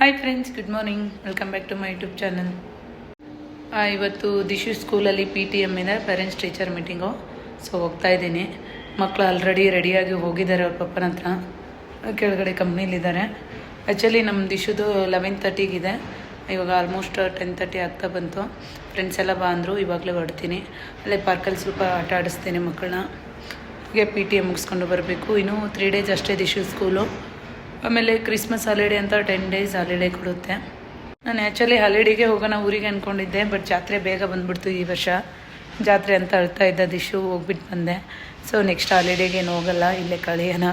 Hi friends good morning welcome back to my YouTube channel ಇವತ್ತು ದಿಶು ಸ್ಕೂಲಲ್ಲಿ P T M ಇದೆ parents teacher meeting so ಹೋಗ್ತಾ ಇದ್ದೀನಿ. ಮಕ್ಕಳು ಆಲ್ರೆಡಿ ರೆಡಿಯಾಗಿ ಹೋಗಿದ್ದಾರೆ ಅವ್ರ ಪಪ್ಪನ ಹತ್ರ. ಕೆಳಗಡೆ ಕಂಪ್ನೀಲಿದ್ದಾರೆ ಆ್ಯಕ್ಚುಲಿ ನಮ್ಮ ದಿಶುದು ಲೆವೆನ್ ತರ್ಟಿಗಿದೆ ಇವಾಗ ಆಲ್ಮೋಸ್ಟ್ ಟೆನ್ ತರ್ಟಿ ಆಗ್ತಾ ಬಂತು. ಫ್ರೆಂಡ್ಸ್ ಎಲ್ಲ ಬಾ ಅಂದರು, ಇವಾಗಲೇ ಹೊಡ್ತೀನಿ ಅಲ್ಲೇ ಪಾರ್ಕಲ್ಲಿ ಸ್ವಲ್ಪ ಆಟ ಆಡಿಸ್ತೀನಿ ಮಕ್ಕಳನ್ನ. ಹಾಗೆ ಪಿ ಟಿ ಎಂ ಮುಗಿಸ್ಕೊಂಡು ಬರಬೇಕು. ಇನ್ನೂ ತ್ರೀ ಡೇಸ್ ಅಷ್ಟೇ ದಿಶು ಸ್ಕೂಲು ಆಮೇಲೆ ಕ್ರಿಸ್ಮಸ್ ಹಾಲಿಡೇ ಅಂತ ಟೆನ್ ಡೇಸ್ ಹಾಲಿಡೇ ಕೊಡುತ್ತೆ. ನಾನು ಆ್ಯಕ್ಚುಲಿ ಹಾಲಿಡೇಗೆ ಹೋಗೋಣ ಊರಿಗೆ ಅಂದ್ಕೊಂಡಿದ್ದೆ ಬಟ್ ಜಾತ್ರೆ ಬೇಗ ಬಂದ್ಬಿಡ್ತು ಈ ವರ್ಷ. ಜಾತ್ರೆ ಅಂತ ಅಳ್ತಾ ಇದ್ದ ದಿಶು ಹೋಗ್ಬಿಟ್ಟು ಬಂದೆ. ಸೊ ನೆಕ್ಸ್ಟ್ ಹಾಲಿಡೇಗೆ ಏನು ಹೋಗಲ್ಲ, ಇಲ್ಲೇ ಕಳೆಯೋಣ.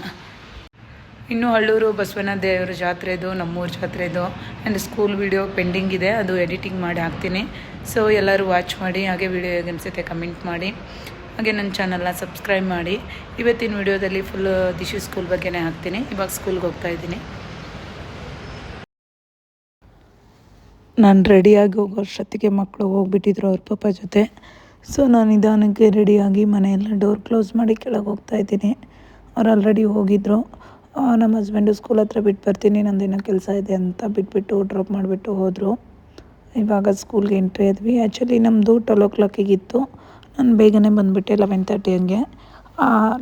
ಇನ್ನು ಹಳ್ಳೂರು ಬಸವನ ದೇವರ ಜಾತ್ರೆದು, ನಮ್ಮೂರ ಜಾತ್ರೆದು ಆ್ಯಂಡ್ ಸ್ಕೂಲ್ ವಿಡಿಯೋ ಪೆಂಡಿಂಗ್ ಇದೆ, ಅದು ಎಡಿಟಿಂಗ್ ಮಾಡಿ ಹಾಕ್ತೀನಿ. ಸೊ ಎಲ್ಲರೂ ವಾಚ್ ಮಾಡಿ, ಹಾಗೆ ವಿಡಿಯೋ ಹೇಗೆ ಅನಿಸುತ್ತೆ ಕಮೆಂಟ್ ಮಾಡಿ. ಹಾಗೆ ನನ್ನ ಚಾನಲ್ನ ಸಬ್ಸ್ಕ್ರೈಬ್ ಮಾಡಿ. ಇವತ್ತಿನ ವಿಡಿಯೋದಲ್ಲಿ ಫುಲ್ ದಿಶು ಸ್ಕೂಲ್ ಬಗ್ಗೆನೇ ಹಾಕ್ತೀನಿ. ಇವಾಗ ಸ್ಕೂಲ್ಗೆ ಹೋಗ್ತಾ ಇದ್ದೀನಿ. ನಾನು ರೆಡಿಯಾಗಿ ಹೋಗೋ ಅಷ್ಟೊತ್ತಿಗೆ ಮಕ್ಕಳು ಹೋಗ್ಬಿಟ್ಟಿದ್ರು ಅವ್ರ ಪಪ್ಪ ಜೊತೆ. ಸೊ ನಾನು ನಿಧಾನಕ್ಕೆ ರೆಡಿಯಾಗಿ ಮನೆಯೆಲ್ಲ ಡೋರ್ ಕ್ಲೋಸ್ ಮಾಡಿ ಕೆಳಗೆ ಹೋಗ್ತಾ ಇದ್ದೀನಿ. ಅವ್ರು ಆಲ್ರೆಡಿ ಹೋಗಿದ್ರು. ನಮ್ಮ ಹಸ್ಬೆಂಡು ಸ್ಕೂಲ್ ಹತ್ರ ಬಿಟ್ಟು ಬರ್ತೀನಿ. ನಂದೇನೋ ಕೆಲಸ ಇದೆ ಅಂತ ಬಿಟ್ಬಿಟ್ಟು ಡ್ರಾಪ್ ಮಾಡಿಬಿಟ್ಟು ಹೋದರು. ಇವಾಗ ಸ್ಕೂಲ್ಗೆ ಎಂಟ್ರಿ ಆದ್ವಿ. ಆ್ಯಕ್ಚುಲಿ ನಮ್ಮದು ಟ್ವೆಲ್ ಓ ಕ್ಲಾಕಿಗಿತ್ತು ನಾನು ಬೇಗನೆ ಬಂದುಬಿಟ್ಟೆ ಲೆವೆನ್ ತರ್ಟಿ ಹಂಗೆ.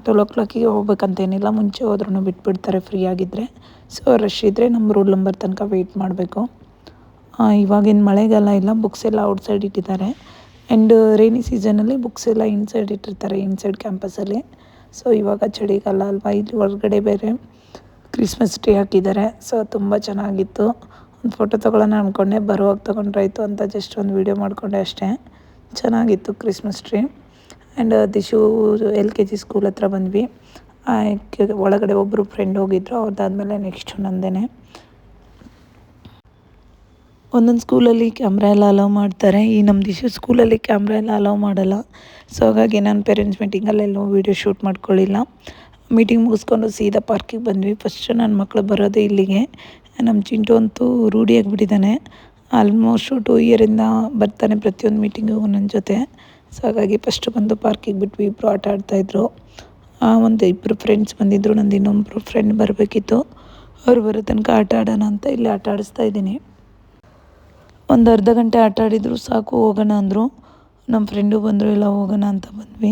ಟ್ವೆಲ್ ಓ ಕ್ಲಾಕಿಗೆ ಹೋಗ್ಬೇಕಂತೇನಿಲ್ಲ ಮುಂಚೆ ಹೋದ್ರೂ ಬಿಟ್ಬಿಡ್ತಾರೆ ಫ್ರೀ ಆಗಿದ್ದರೆ ಸೊ ರಶ್ ಇದ್ದರೆ ನಮ್ಮ ರೂಲ್ ನಂಬರ್ ತನಕ ವೆಯ್ಟ್ ಮಾಡಬೇಕು. ಇವಾಗಿನ ಮಳೆಗಾಲ ಇಲ್ಲ ಬುಕ್ಸ್ ಎಲ್ಲ ಔಟ್ಸೈಡ್ ಇಟ್ಟಿದ್ದಾರೆ. ಆ್ಯಂಡ್ ರೈನಿ ಸೀಸನಲ್ಲಿ ಬುಕ್ಸ್ ಎಲ್ಲ ಇನ್ಸೈಡ್ ಇಟ್ಟಿರ್ತಾರೆ ಇನ್ಸೈಡ್ ಕ್ಯಾಂಪಸಲ್ಲಿ ಸೊ ಇವಾಗ ಚಳಿಗಾಲ ಅಲ್ವಾ, ಇಲ್ಲಿ ಹೊರಗಡೆ ಬೇರೆ ಕ್ರಿಸ್ಮಸ್ ಟ್ರೀ ಹಾಕಿದ್ದಾರೆ. ಸೊ ತುಂಬ ಚೆನ್ನಾಗಿತ್ತು. ಒಂದು ಫೋಟೋ ತೊಗೊಳ್ಳೋಣ ಅಂದ್ಕೊಂಡೆ ಬರುವಾಗ ತೊಗೊಂಡ್ರಾಯ್ತು ಅಂತ ಜಸ್ಟ್ ಒಂದು ವೀಡಿಯೋ ಮಾಡಿಕೊಂಡೆ ಅಷ್ಟೇ. ಚೆನ್ನಾಗಿತ್ತು Christmas tree and Dishu L K G school ಹತ್ರ ಬಂದ್ವಿ. ಒಳಗಡೆ ಒಬ್ಬರು ಫ್ರೆಂಡ್ ಹೋಗಿದ್ರು ಅವ್ರದ್ದಾದ್ಮೇಲೆ ನೆಕ್ಸ್ಟು ನಂದೇನೆ. ಒಂದೊಂದು ಸ್ಕೂಲಲ್ಲಿ ಕ್ಯಾಮ್ರಾ ಎಲ್ಲ ಅಲೌ ಮಾಡ್ತಾರೆ. ಈ ನಮ್ಮ ದಿಶು ಸ್ಕೂಲಲ್ಲಿ ಕ್ಯಾಮ್ರಾ ಎಲ್ಲ ಅಲೌ ಮಾಡಲ್ಲ. ಸೊ ಹಾಗಾಗಿ ನಾನು ಪೇರೆಂಟ್ಸ್ ಮೀಟಿಂಗಲ್ಲೆಲ್ಲೂ ವೀಡಿಯೋ ಶೂಟ್ ಮಾಡ್ಕೊಳ್ಳಿಲ್ಲ. ಮೀಟಿಂಗ್ ಮುಗಿಸ್ಕೊಂಡು ಸೀದಾ ಪಾರ್ಕಿಗೆ ಬಂದ್ವಿ. ಫಸ್ಟು ನನ್ನ ಮಕ್ಕಳು ಬರೋದು ಇಲ್ಲಿಗೆ. ನಮ್ಮ ಚಿಂಟು ಅಂತೂ ರೂಢಿಯಾಗಿಬಿಟ್ಟಿದ್ದಾನೆ. ಆಲ್ಮೋಸ್ಟ್ ಟೂ ಇಯರಿಂದ ಬರ್ತಾನೆ ಪ್ರತಿಯೊಂದು ಮೀಟಿಂಗಿಗೂ ನನ್ನ ಜೊತೆ. ಸೊ ಹಾಗಾಗಿ ಫಸ್ಟ್ ಬಂದು ಪಾರ್ಕಿಗೆ ಬಿಟ್ವಿ ಇಬ್ಬರು ಆಟ ಆಡ್ತಾಯಿದ್ರು ಒಂದು ಇಬ್ಬರು ಫ್ರೆಂಡ್ಸ್ ಬಂದಿದ್ದರು ನಂದು ಇನ್ನೊಬ್ಬರು ಫ್ರೆಂಡ್ ಬರಬೇಕಿತ್ತು. ಅವ್ರು ಬರೋ ತನಕ ಆಟ ಆಡೋಣ ಅಂತ ಇಲ್ಲಿ ಆಟ ಆಡಿಸ್ತಾ ಇದ್ದೀನಿ. ಒಂದು ಅರ್ಧ ಗಂಟೆ ಆಟ ಆಡಿದ್ರು, ಸಾಕು, ಹೋಗೋಣ ಅಂದರು. ನಮ್ಮ ಫ್ರೆಂಡು ಬಂದರು, ಇಲ್ಲ, ಹೋಗೋಣ ಅಂತ ಬಂದ್ವಿ.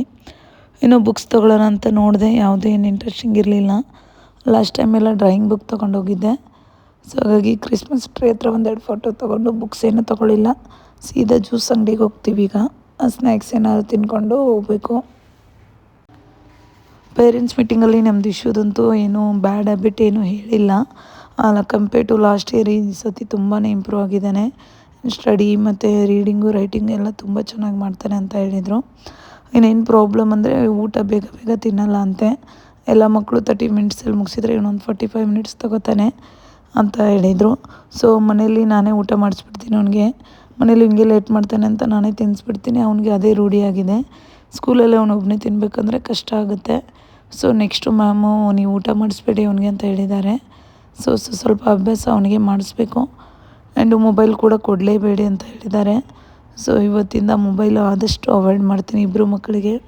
ಇನ್ನೂ ಬುಕ್ಸ್ ತೊಗೊಳ್ಳೋಣ ಅಂತ ನೋಡಿದೆ, ಯಾವುದೇ ಏನು ಇಂಟ್ರೆಸ್ಟಿಂಗ್ ಇರಲಿಲ್ಲ. ಲಾಸ್ಟ್ ಟೈಮ್ ಎಲ್ಲ ಡ್ರಾಯಿಂಗ್ ಬುಕ್ ತೊಗೊಂಡೋಗಿದ್ದೆ. ಸೊ ಹಾಗಾಗಿ ಕ್ರಿಸ್ಮಸ್ ಟ್ರೀ ಹತ್ರ ಒಂದೆರಡು ಫೋಟೋ ತೊಗೊಂಡು ಬುಕ್ಸ್ ಏನೂ ತೊಗೊಳ್ಳಿಲ್ಲ. ಸೀದಾ ಜ್ಯೂಸ್ ಅಂಗಡಿಗೆ ಹೋಗ್ತೀವಿ ಈಗ. ಸ್ನ್ಯಾಕ್ಸ್ ಏನಾದ್ರು ತಿನ್ಕೊಂಡು ಹೋಗಬೇಕು. ಪೇರೆಂಟ್ಸ್ ಮೀಟಿಂಗಲ್ಲಿ ನಮ್ಮದು ಇಶ್ಯೂದಂತೂ ಏನು ಬ್ಯಾಡ್ ಹ್ಯಾಬಿಟ್ ಏನೂ ಹೇಳಿಲ್ಲ. ಅಲ್ಲ ಕಂಪೇರ್ ಟು ಲಾಸ್ಟ್ ಇಯರ್ ಈ ಸತಿ ತುಂಬಾ ಇಂಪ್ರೂವ್ ಆಗಿದ್ದಾನೆ. ಸ್ಟಡಿ ಮತ್ತು ರೀಡಿಂಗು ರೈಟಿಂಗು ಎಲ್ಲ ತುಂಬ ಚೆನ್ನಾಗಿ ಮಾಡ್ತಾನೆ ಅಂತ ಹೇಳಿದರು. ಇನ್ನೇನು ಪ್ರಾಬ್ಲಮ್ ಅಂದರೆ ಊಟ ಬೇಗ ಬೇಗ ತಿನ್ನಲ್ಲ ಅಂತೆ. ಎಲ್ಲ ಮಕ್ಕಳು ತರ್ಟಿ ಮಿನಿಟ್ಸಲ್ಲಿ ಮುಗಿಸಿದ್ರೆ ಇನ್ನೊಂದು ಫಾರ್ಟಿ ಫೈವ್ ಮಿನಿಟ್ಸ್ ತಗೋತಾನೆ. ಅಂತ ಹೇಳಿದರು. ಸೊ ಮನೆಯಲ್ಲಿ ನಾನೇ ಊಟ ಮಾಡಿಸ್ಬಿಡ್ತೀನಿ ಅವನಿಗೆ. ಮನೇಲಿ ಹಿಂಗೆ ಲೇಟ್ ಮಾಡ್ತಾನೆ ಅಂತ ನಾನೇ ತಿನ್ನಿಸ್ಬಿಡ್ತೀನಿ ಅವನಿಗೆ ಅದೇ ರೂಢಿಯಾಗಿದೆ ಸ್ಕೂಲಲ್ಲಿ ಅವನು ಒಬ್ಬನೇ ತಿನ್ನಬೇಕಂದ್ರೆ ಕಷ್ಟ ಆಗುತ್ತೆ. ಸೊ ನೆಕ್ಸ್ಟು ಮ್ಯಾಮು ನೀವು ಊಟ ಮಾಡಿಸ್ಬೇಡಿ ಅವನಿಗೆ ಅಂತ ಹೇಳಿದ್ದಾರೆ. ಸೊ ಸೊ, ಸ್ವಲ್ಪ ಅಭ್ಯಾಸ ಅವನಿಗೆ ಮಾಡಿಸ್ಬೇಕು. ಆ್ಯಂಡ್ ಮೊಬೈಲ್ ಕೂಡ ಕೊಡಲೇಬೇಡಿ ಅಂತ ಹೇಳಿದ್ದಾರೆ. ಸೊ ಇವತ್ತಿಂದ ಮೊಬೈಲ್ ಆದಷ್ಟು ಅವಾಯ್ಡ್ ಮಾಡ್ತೀನಿ ಇಬ್ಬರು ಮಕ್ಕಳಿಗೆ.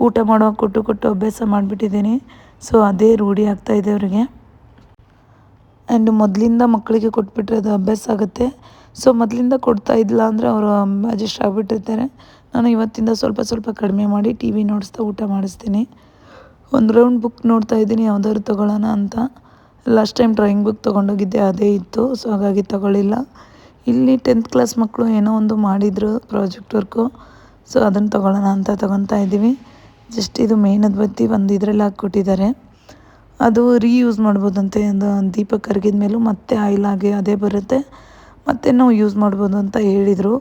ಊಟ ಮಾಡೋ ಕೊಟ್ಟು ಕೊಟ್ಟು ಅಭ್ಯಾಸ ಮಾಡಿಬಿಟ್ಟಿದ್ದೀನಿ. ಸೊ ಅದೇ ರೂಢಿ ಆಗ್ತಾಯಿದೆ ಅವರಿಗೆ. ಆ್ಯಂಡ್ ಮೊದಲಿಂದ ಮಕ್ಕಳಿಗೆ ಕೊಟ್ಬಿಟ್ರೆ ಅದು ಅಭ್ಯಾಸ ಆಗುತ್ತೆ. ಸೊ ಮೊದಲಿಂದ ಕೊಡ್ತಾ ಇದ್ದಿಲ್ಲ ಅಂದರೆ ಅವರು ಅಡ್ಜಸ್ಟ್ ಆಗಿಬಿಟ್ಟಿರ್ತಾರೆ. ನಾನು ಇವತ್ತಿಂದ ಸ್ವಲ್ಪ ಸ್ವಲ್ಪ ಕಡಿಮೆ ಮಾಡಿ ಟಿ ವಿ ನೋಡಿಸ್ತಾ ಊಟ ಮಾಡಿಸ್ತೀನಿ. ಒಂದು ರೌಂಡ್ ಬುಕ್ ನೋಡ್ತಾ ಇದ್ದೀನಿ, ಯಾವುದಾದ್ರು ತೊಗೊಳ್ಳೋಣ ಅಂತ. ಲಾಸ್ಟ್ ಟೈಮ್ ಡ್ರಾಯಿಂಗ್ ಬುಕ್ ತೊಗೊಂಡೋಗಿದ್ದೆ, ಅದೇ ಇತ್ತು. ಸೊ ಹಾಗಾಗಿ ತೊಗೊಳ್ಳಿಲ್ಲ. ಇಲ್ಲಿ ಟೆಂತ್ ಕ್ಲಾಸ್ ಮಕ್ಕಳು ಏನೋ ಒಂದು ಮಾಡಿದರು ಪ್ರಾಜೆಕ್ಟ್ ವರ್ಕು ಸೊ ಅದನ್ನು ತೊಗೊಳ್ಳೋಣ ಅಂತ ತೊಗೊತಾ ಇದ್ದೀವಿ. ಜಸ್ಟ್ ಇದು ಮೇಣದ ಬತ್ತಿ ಒಂದು ಇದರಲ್ಲಿ ಹಾಕ್ಕೊಟ್ಟಿದ್ದಾರೆ. ಅದು ರೀಯೂಸ್ ಮಾಡ್ಬೋದಂತೆ ಒಂದು ದೀಪ ಕರಗಿದ ಮೇಲೂ ಮತ್ತೆ ಆಯಿಲ್ ಆಗಿ ಅದೇ ಬರುತ್ತೆ. ಮತ್ತೆ ನಾವು ಯೂಸ್ ಮಾಡ್ಬೋದು ಅಂತ ಹೇಳಿದರು.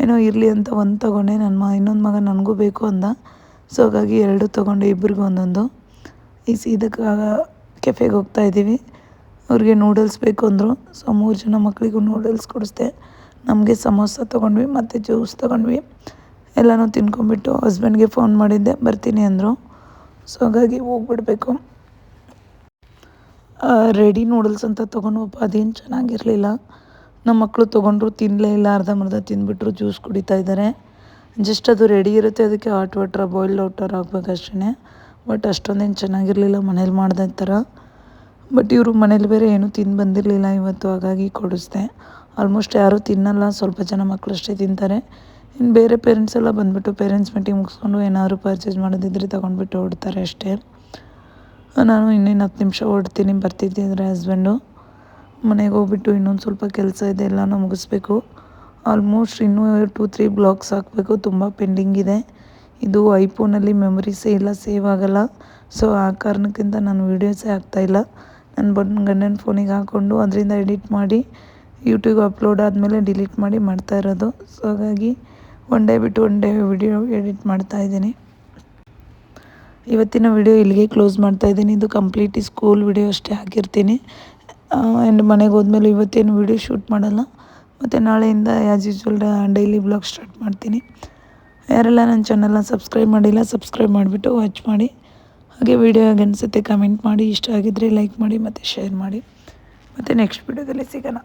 ಏನೋ ಇರಲಿ ಅಂತ ಒಂದು ತೊಗೊಂಡೆ ನನ್ನ ಮ, ಇನ್ನೊಂದು ಮಗ ನನಗೂ ಬೇಕು ಅಂದ. ಸೊ ಹಾಗಾಗಿ ಎರಡು ತೊಗೊಂಡೆ ಇಬ್ಬರಿಗೂ ಒಂದೊಂದು. ಈ ಸೀದಕ್ಕಾಗ ಕೆಫೆಗೆ ಹೋಗ್ತಾ ಇದ್ದೀವಿ. ಅವ್ರಿಗೆ ನೂಡಲ್ಸ್ ಬೇಕು ಅಂದರು. ಸೊ ಮೂರು ಜನ ಮಕ್ಕಳಿಗೂ ನೂಡಲ್ಸ್ ಕೊಡಿಸ್ದೆ. ನಮಗೆ ಸಮೋಸ ತೊಗೊಂಡ್ವಿ, ಮತ್ತು ಜ್ಯೂಸ್ ತೊಗೊಂಡ್ವಿ. ಎಲ್ಲನೂ ತಿನ್ಕೊಂಬಿಟ್ಟು ಹಸ್ಬೆಂಡ್ಗೆ ಫೋನ್ ಮಾಡಿದ್ದೆ, ಬರ್ತೀನಿ ಅಂದರು. ಸೊ ಹಾಗಾಗಿ ಹೋಗ್ಬಿಡ್ಬೇಕು. ರೆಡಿ ನೂಡಲ್ಸ್ ಅಂತ ತೊಗೊಂಡ್ವಪ್ಪ ಅದೇನು ಚೆನ್ನಾಗಿರಲಿಲ್ಲ. ನಮ್ಮ ಮಕ್ಕಳು ತೊಗೊಂಡ್ರು ತಿನ್ನಲೇ ಇಲ್ಲ ಅರ್ಧಂಬರ್ಧ ತಿಂದ್ಬಿಟ್ರು ಜ್ಯೂಸ್ ಕುಡಿತಾ ಇದ್ದಾರೆ ಜಸ್ಟ್ ಅದು ರೆಡಿ ಇರುತ್ತೆ, ಅದಕ್ಕೆ ಹಾಟ್ ವಾಟ್ರ್ ಬಾಯ್ಲ್ಡ್ ವಾಟರ್ ಹಾಕ್ಬೇಕಷ್ಟೇ ಬಟ್ ಅಷ್ಟೊಂದೇನು ಚೆನ್ನಾಗಿರಲಿಲ್ಲ, ಮನೇಲಿ ಮಾಡಿದ ಥರ ಬಟ್ ಇವರು ಮನೇಲಿ ಬೇರೆ ಏನೂ ತಿಂದು ಬಂದಿರಲಿಲ್ಲ ಇವತ್ತು, ಹಾಗಾಗಿ ಕೊಡಿಸ್ದೆ. ಆಲ್ಮೋಸ್ಟ್ ಯಾರೂ ತಿನ್ನಲ್ಲ, ಸ್ವಲ್ಪ ಜನ ಮಕ್ಕಳು ಅಷ್ಟೇ ತಿಂತಾರೆ. ಇನ್ನು ಬೇರೆ ಪೇರೆಂಟ್ಸ್ ಎಲ್ಲ ಬಂದುಬಿಟ್ಟು ಪೇರೆಂಟ್ಸ್ ಮೀಟಿಂಗ್ ಮುಗಿಸ್ಕೊಂಡು ಏನಾದರೂ ಪರ್ಚೇಸ್ ಮಾಡೋದಿದ್ರೆ ತೊಗೊಂಡ್ಬಿಟ್ಟು ಹೊಡ್ತಾರೆ ಅಷ್ಟೇ. ನಾನು ಇನ್ನೇನು ಹತ್ತು ನಿಮಿಷ ಹೊರಡ್ತೀನಿ ಬರ್ತಿದ್ದಿದ್ರೆ ಹಸ್ಬೆಂಡು ಮನೆಗೆ ಹೋಗ್ಬಿಟ್ಟು ಇನ್ನೊಂದು ಸ್ವಲ್ಪ ಕೆಲಸ ಇದೆ, ಎಲ್ಲನೂ ಮುಗಿಸ್ಬೇಕು. ಆಲ್ಮೋಸ್ಟ್ ಇನ್ನೂ ಟೂ ತ್ರೀ ಬ್ಲಾಕ್ಸ್ ಹಾಕಬೇಕು, ತುಂಬ ಪೆಂಡಿಂಗ್ ಇದೆ. ಇದು ಐಫೋನಲ್ಲಿ ಮೆಮೊರೀಸೇ ಇಲ್ಲ ಸೇವ್ ಆಗೋಲ್ಲ. ಸೊ ಆ ಕಾರಣಕ್ಕಿಂತ ನಾನು ವೀಡಿಯೋಸೇ ಆಗ್ತಾಯಿಲ್ಲ ನನ್ನ ಬಂದು ಗಂಡನ ಫೋನಿಗೆ ಹಾಕ್ಕೊಂಡು ಅದರಿಂದ ಎಡಿಟ್ ಮಾಡಿ ಯೂಟ್ಯೂಬ್ ಅಪ್ಲೋಡ್ ಆದಮೇಲೆ ಡಿಲೀಟ್ ಮಾಡಿ ಮಾಡ್ತಾ ಇರೋದು. ಸೊ ಹಾಗಾಗಿ ಒನ್ ಡೇ ಬಿಟ್ಟು ಒನ್ ಡೇ ವಿಡಿಯೋ ಎಡಿಟ್ ಮಾಡ್ತಾ ಇದ್ದೀನಿ. ಇವತ್ತಿನ ವಿಡಿಯೋ ಇಲ್ಲಿಗೆ ಕ್ಲೋಸ್ ಮಾಡ್ತಾ ಇದ್ದೀನಿ. ಇದು ಕಂಪ್ಲೀಟ್ ಸ್ಕೂಲ್ ವಿಡಿಯೋ ಅಷ್ಟೇ ಹಾಕಿರ್ತೀನಿ ಆ್ಯಂಡ್ ಮನೆಗೆ ಹೋದ್ಮೇಲೆ ಇವತ್ತೇನು ವಿಡಿಯೋ ಶೂಟ್ ಮಾಡಲ್ಲ. ಮತ್ತು ನಾಳೆಯಿಂದ as usual daily blog start ಮಾಡ್ತೀನಿ. ಯಾರೆಲ್ಲ ನನ್ನ ಚಾನಲ್ನ ಸಬ್ಸ್ಕ್ರೈಬ್ ಮಾಡಿಲ್ಲ ಸಬ್ಸ್ಕ್ರೈಬ್ ಮಾಡಿಬಿಟ್ಟು ವಾಚ್ ಮಾಡಿ. ಹಾಗೆ ವಿಡಿಯೋ ಹೇಗೆ ಅನಿಸುತ್ತೆ ಕಮೆಂಟ್ ಮಾಡಿ. ಇಷ್ಟ ಆಗಿದ್ದರೆ ಲೈಕ್ ಮಾಡಿ, ಮತ್ತು ಶೇರ್ ಮಾಡಿ. ಮತ್ತು ನೆಕ್ಸ್ಟ್ ವಿಡಿಯೋದಲ್ಲಿ ಸಿಗೋಣ.